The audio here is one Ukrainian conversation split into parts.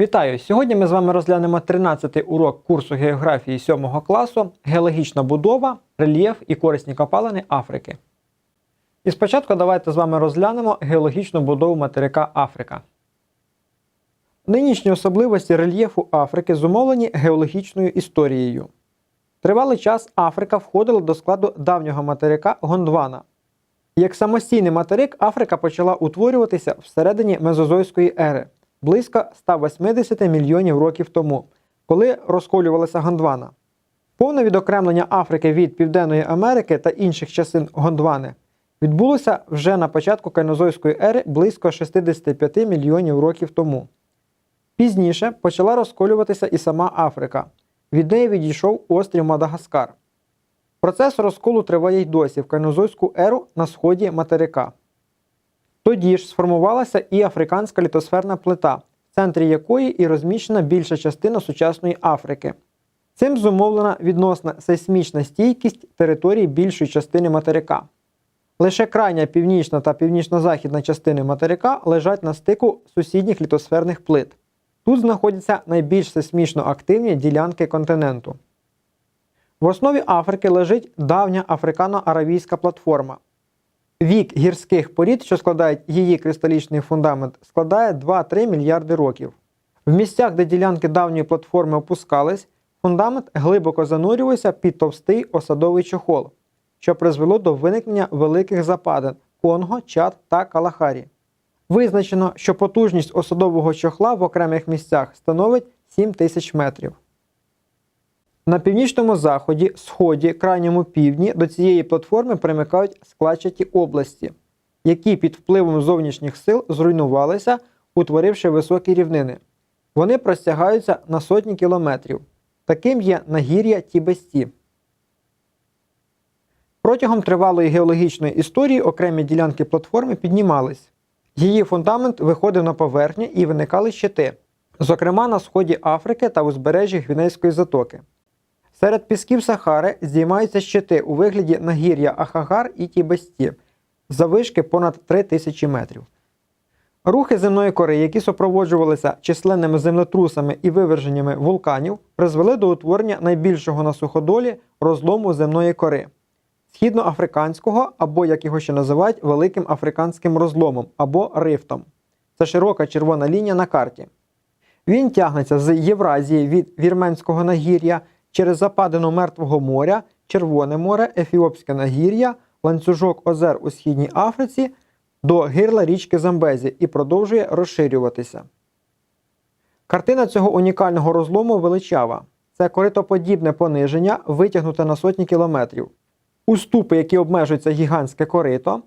Вітаю! Сьогодні ми з вами розглянемо 13-й урок курсу географії 7 класу Геологічна будова, рельєф і корисні копалини Африки. І спочатку давайте з вами розглянемо геологічну будову материка Африка. Нинішні особливості рельєфу Африки зумовлені геологічною історією. Тривалий час Африка входила до складу давнього материка Гондвана. Як самостійний материк Африка почала утворюватися всередині Мезозойської ери близько 180 мільйонів років тому, коли розколювалася Гондвана. Повне відокремлення Африки від Південної Америки та інших частин Гондвани відбулося вже на початку Кайнозойської ери близько 65 мільйонів років тому. Пізніше почала розколюватися і сама Африка. Від неї відійшов острів Мадагаскар. Процес розколу триває й досі в Кайнозойську еру на сході материка. Тоді ж сформувалася і африканська літосферна плита, в центрі якої і розміщена більша частина сучасної Африки. Цим зумовлена відносна сейсмічна стійкість території більшої частини материка. Лише крайня північна та північно-західна частини материка лежать на стику сусідніх літосферних плит. Тут знаходяться найбільш сейсмічно активні ділянки континенту. В основі Африки лежить давня африкано-аравійська платформа. Вік гірських порід, що складають її кристалічний фундамент, складає 2-3 мільярди років. В місцях, де ділянки давньої платформи опускались, фундамент глибоко занурювався під товстий осадовий чохол, що призвело до виникнення великих западин Конго, Чад та Калахарі. Визначено, що потужність осадового чохла в окремих місцях становить 7 тисяч метрів. На північному заході, сході, крайньому півдні до цієї платформи примикають складчаті області, які під впливом зовнішніх сил зруйнувалися, утворивши високі рівнини. Вони простягаються на сотні кілометрів. Таким є нагір'я Тібесті. Протягом тривалої геологічної історії окремі ділянки платформи піднімались. Її фундамент виходив на поверхню і виникали щити, зокрема на сході Африки та узбережжі Гвінейської затоки. Серед пісків Сахари здіймаються щити у вигляді нагір'я Ахагар і Тібесті завишки понад 3000 метрів. Рухи земної кори, які супроводжувалися численними землетрусами і виверженнями вулканів, призвели до утворення найбільшого на суходолі розлому земної кори східноафриканського, або, як його ще називають, Великим африканським розломом або рифтом. Це широка червона лінія на карті. Він тягнеться з Євразії від Вірменського нагір'я через западину Мертвого моря, Червоне море, Ефіопське нагір'я, ланцюжок озер у Східній Африці до гирла річки Замбезі і продовжує розширюватися. Картина цього унікального розлому величава. Це коритоподібне пониження, витягнуте на сотні кілометрів. Уступи, які обмежуються гігантське корито,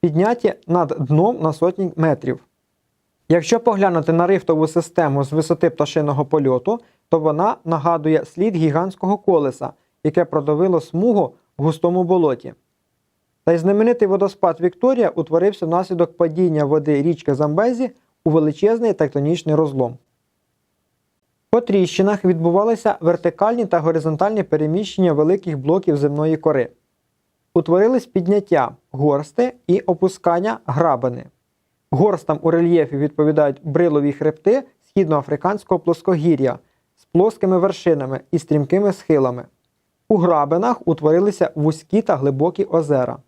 підняті над дном на сотні метрів. Якщо поглянути на рифтову систему з висоти пташиного польоту, то вона нагадує слід гігантського колеса, яке продавило смугу в густому болоті. Та й знаменитий водоспад Вікторія утворився внаслідок падіння води річки Замбезі у величезний тектонічний розлом. По тріщинах відбувалися вертикальні та горизонтальні переміщення великих блоків земної кори. Утворились підняття горсти і опускання грабини. Горстам у рельєфі відповідають брилові хребти східноафриканського плоскогір'я плоскими вершинами і стрімкими схилами. У грабинах утворилися вузькі та глибокі озера.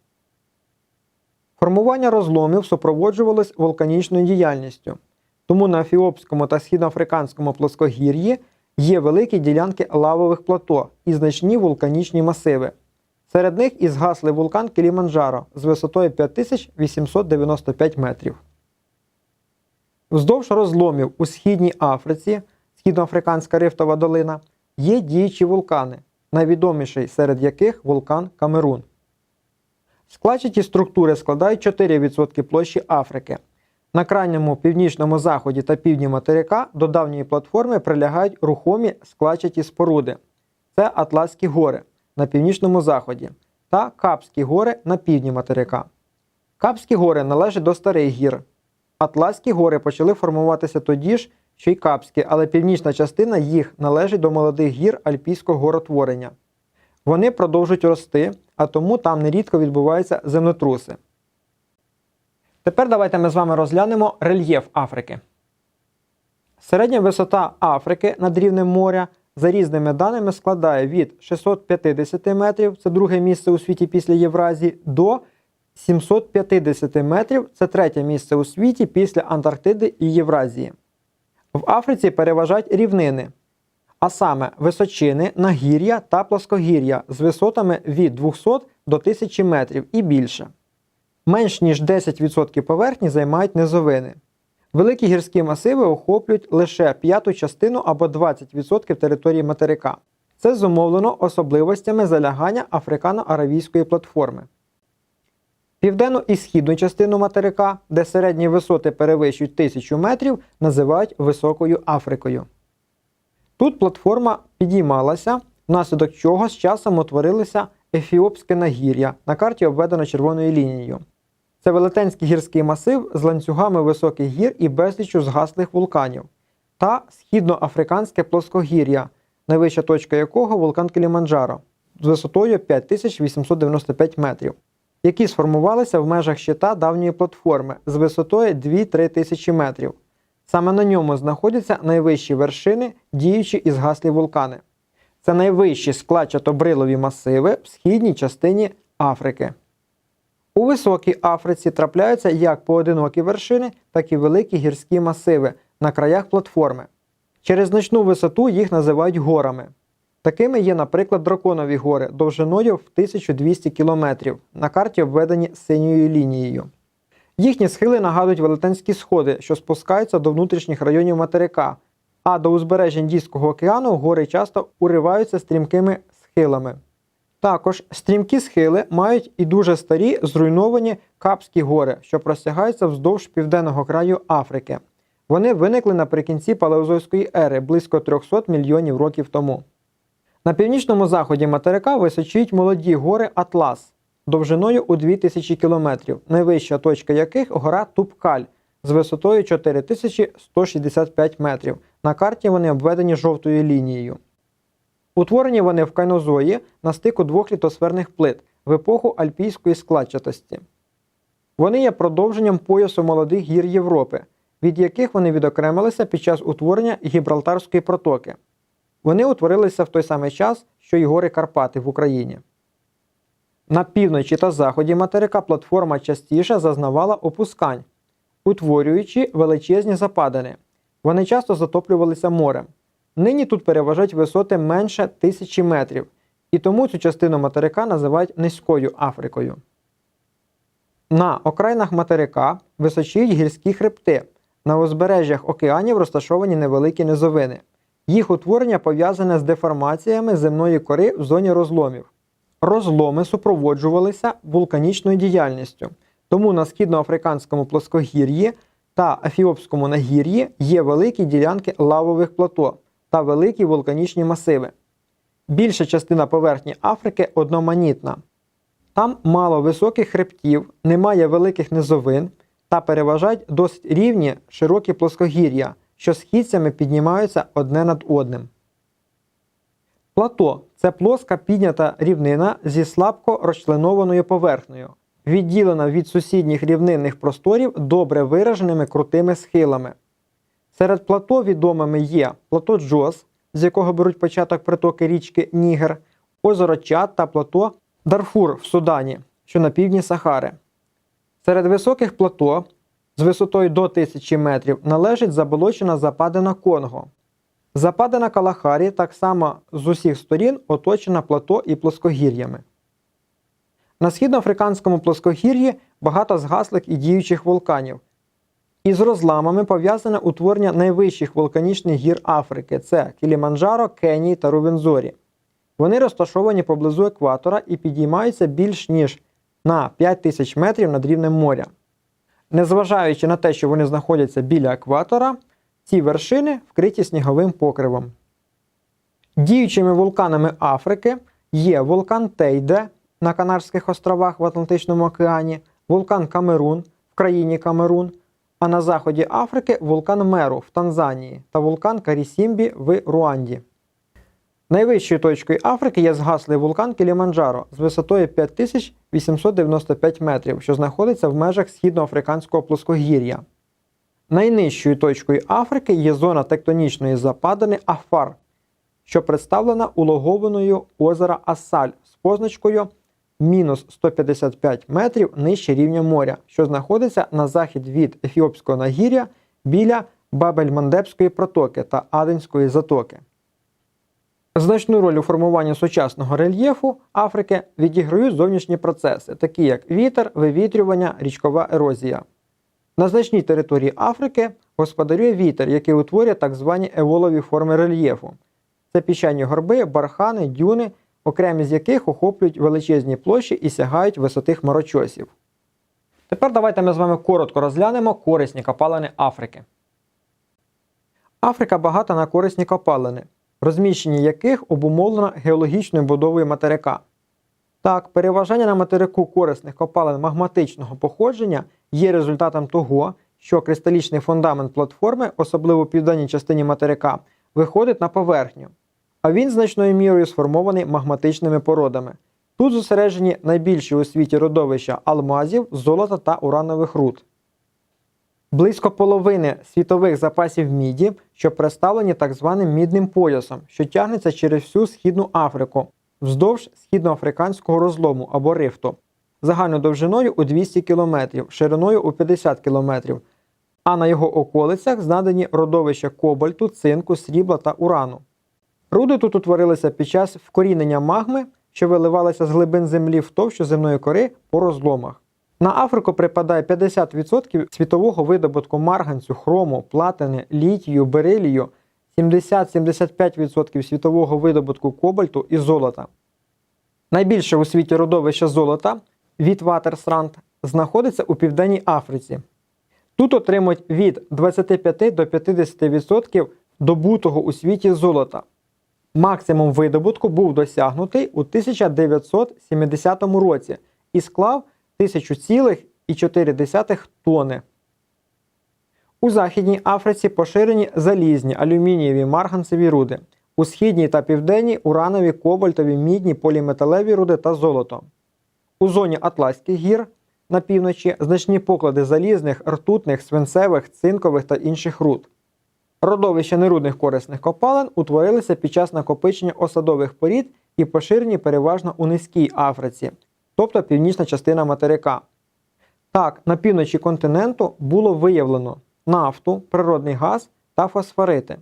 Формування розломів супроводжувалось вулканічною діяльністю, тому на Ефіопському та східноафриканському плоскогір'ї є великі ділянки лавових плато і значні вулканічні масиви. Серед них і згаслий вулкан Кіліманджаро з висотою 5895 метрів. Вздовж розломів у Східній Африці, Східноафриканська рифтова долина, є діючі вулкани, найвідоміший серед яких вулкан Камерун. Складчаті структури складають 4% площі Африки. На крайньому північному заході та півдні материка до давньої платформи прилягають рухомі складчаті споруди. Це Атласські гори на північному заході та Капські гори на півдні материка. Капські гори належать до старих гір. Атласські гори почали формуватися тоді ж, що й Капські, але північна частина їх належить до молодих гір Альпійського горотворення. Вони продовжують рости, а тому там нерідко відбуваються землетруси. Тепер давайте ми з вами розглянемо рельєф Африки. Середня висота Африки над рівнем моря за різними даними складає від 650 метрів, це друге місце у світі після Євразії, до 750 метрів, це третє місце у світі після Антарктиди і Євразії. В Африці переважають рівнини, а саме височини, нагір'я та плоскогір'я з висотами від 200 до 1000 метрів і більше. Менш ніж 10% поверхні займають низовини. Великі гірські масиви охоплюють лише п'яту частину або 20% території материка. Це зумовлено особливостями залягання африкано-аравійської платформи. Південну і східну частину материка, де середні висоти перевищують 1000 метрів, називають Високою Африкою. Тут платформа підіймалася, внаслідок чого з часом утворилося Ефіопське нагір'я, на карті обведено червоною лінією. Це велетенський гірський масив з ланцюгами високих гір і безліччю згаслих вулканів, та східноафриканське плоскогір'я, найвища точка якого вулкан Кіліманджаро з висотою 5895 метрів, які сформувалися в межах щита давньої платформи з висотою 2-3 тисячі метрів. Саме на ньому знаходяться найвищі вершини, діючі і згаслі вулкани. Це найвищі складчато-брилові масиви в східній частині Африки. У високій Африці трапляються як поодинокі вершини, так і великі гірські масиви на краях платформи. Через значну висоту їх називають горами. Такими є, наприклад, драконові гори довжиною в 1200 км, на карті обведені синьою лінією. Їхні схили нагадують велетенські сходи, що спускаються до внутрішніх районів материка, а до узбережжя Індійського океану гори часто уриваються стрімкими схилами. Також стрімкі схили мають і дуже старі зруйновані Капські гори, що простягаються вздовж південного краю Африки. Вони виникли наприкінці палеозойської ери близько 300 мільйонів років тому. На північному заході материка височують молоді гори Атлас довжиною у 2000 км, найвища точка яких гора Тупкаль з висотою 4165 метрів. На карті вони обведені жовтою лінією. Утворені вони в кайнозої на стику двох літосферних плит в епоху альпійської складчатості. Вони є продовженням поясу молодих гір Європи, від яких вони відокремилися під час утворення Гібралтарської протоки. Вони утворилися в той самий час, що й гори Карпати в Україні. На півночі та заході материка платформа частіше зазнавала опускань, утворюючи величезні западини. Вони часто затоплювалися морем. Нині тут переважають висоти менше тисячі метрів, і тому цю частину материка називають низькою Африкою. На окраїнах материка височіють гірські хребти. На узбережжях океанів розташовані невеликі низовини. Їх утворення пов'язане з деформаціями земної кори в зоні розломів. Розломи супроводжувалися вулканічною діяльністю, тому на східноафриканському плоскогір'ї та Ефіопському нагір'ї є великі ділянки лавових плато та великі вулканічні масиви. Більша частина поверхні Африки одноманітна. Там мало високих хребтів, немає великих низовин та переважають досить рівні широкі плоскогір'я, що східцями піднімаються одне над одним. Плато це плоска піднята рівнина зі слабко розчленованою поверхнею, відділена від сусідніх рівнинних просторів добре вираженими крутими схилами. Серед плато відомими є плато Джос, з якого беруть початок притоки річки Нігер, озеро Чад та плато Дарфур в Судані, що на півдні Сахари. Серед високих плато з висотою до 1000 метрів належить заболочена западина Конго. Западина Калахарі так само з усіх сторін оточена плато і плоскогір'ями. На східноафриканському плоскогір'ї багато згаслих і діючих вулканів. Із розламами пов'язане утворення найвищих вулканічних гір Африки це Кіліманджаро, Кенії та Рувензорі. Вони розташовані поблизу екватора і підіймаються більш ніж на 5000 метрів над рівнем моря. Незважаючи на те, що вони знаходяться біля екватора, ці вершини вкриті сніговим покривом. Діючими вулканами Африки є вулкан Тейде на Канарських островах в Атлантичному океані, вулкан Камерун в країні Камерун, а на заході Африки вулкан Меру в Танзанії та вулкан Карісімбі в Руанді. Найвищою точкою Африки є згаслий вулкан Кіліманджаро з висотою 5895 метрів, що знаходиться в межах східноафриканського плоскогір'я. Найнижчою точкою Африки є зона тектонічної западини Афар, що представлена улоговиною озера Асаль з позначкою мінус 155 метрів нижче рівня моря, що знаходиться на захід від Ефіопського нагір'я біля Бабель-Мандебської протоки та Аденської затоки. Значну роль у формуванні сучасного рельєфу Африки відіграють зовнішні процеси, такі як вітер, вивітрювання, річкова ерозія. На значній території Африки господарює вітер, який утворює так звані еволові форми рельєфу. Це піщані горби, бархани, дюни, окремі з яких охоплюють величезні площі і сягають висоти хмарочосів. Тепер давайте ми з вами коротко розглянемо корисні копалини Африки. Африка багата на корисні копалини, розміщення яких обумовлено геологічною будовою материка. Так, переважання на материку корисних копалин магматичного походження є результатом того, що кристалічний фундамент платформи, особливо в південній частині материка, виходить на поверхню, а він значною мірою сформований магматичними породами. Тут зосереджені найбільші у світі родовища алмазів, золота та уранових руд. Близько половини світових запасів міді, що представлені так званим мідним поясом, що тягнеться через всю Східну Африку вздовж східноафриканського розлому або рифту, загальною довжиною у 200 км, шириною у 50 км, а на його околицях знадані родовища кобальту, цинку, срібла та урану. Руди тут утворилися під час вкорінення магми, що виливалася з глибин землі в товщу земної кори по розломах. На Африку припадає 50% світового видобутку марганцю, хрому, платини, літію, берилію, 70-75% світового видобутку кобальту і золота. Найбільше у світі родовище золота від Вітватерсранд знаходиться у Південній Африці. Тут отримують від 25 до 50% добутого у світі золота. Максимум видобутку був досягнутий у 1970 році і склав 1000,4 тони. У Західній Африці поширені залізні, алюмінієві, марганцеві руди. У східній та південній уранові, кобальтові, мідні, поліметалеві руди та золото. У зоні Атласських гір на півночі значні поклади залізних, ртутних, свинцевих, цинкових та інших руд. Родовища нерудних корисних копалин утворилися під час накопичення осадових порід і поширені переважно у низькій Африці, тобто північна частина материка. Так, на півночі континенту було виявлено нафту, природний газ та фосфорити.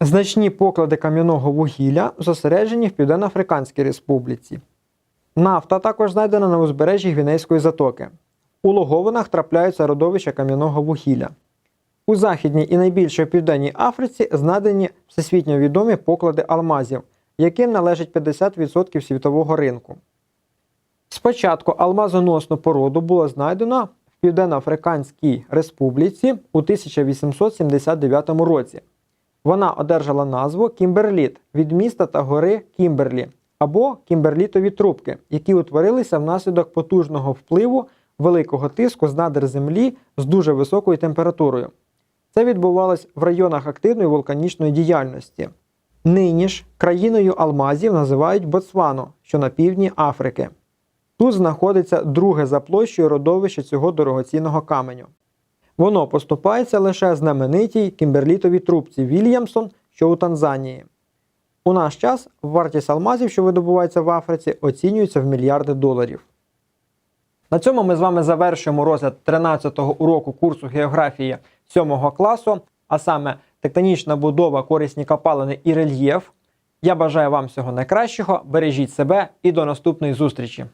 Значні поклади кам'яного вугілля зосереджені в Південно-Африканській Республіці. Нафта також знайдена на узбережжі Гвінейської затоки. У логовинах трапляються родовища кам'яного вугілля. У Західній і найбільшій південній Африці знайдені всесвітньо відомі поклади алмазів, яким належить 50% світового ринку. Спочатку алмазоносну породу було знайдено в Південно-Африканській Республіці у 1879 році. Вона одержала назву Кімберліт від міста та гори Кімберлі або кімберлітові трубки, які утворилися внаслідок потужного впливу великого тиску з надр землі з дуже високою температурою. Це відбувалось в районах активної вулканічної діяльності. Нині ж країною алмазів називають Ботсвану, що на півдні Африки. Тут знаходиться друге за площею родовище цього дорогоцінного каменю. Воно поступається лише знаменитій кімберлітовій трубці Вільямсон, що у Танзанії. У наш час вартість алмазів, що видобувається в Африці, оцінюється в мільярди доларів. На цьому ми з вами завершуємо розгляд 13-го уроку курсу географії 7 класу, а саме тектонічна будова, корисні копалини і рельєф. Я бажаю вам всього найкращого, бережіть себе і до наступної зустрічі!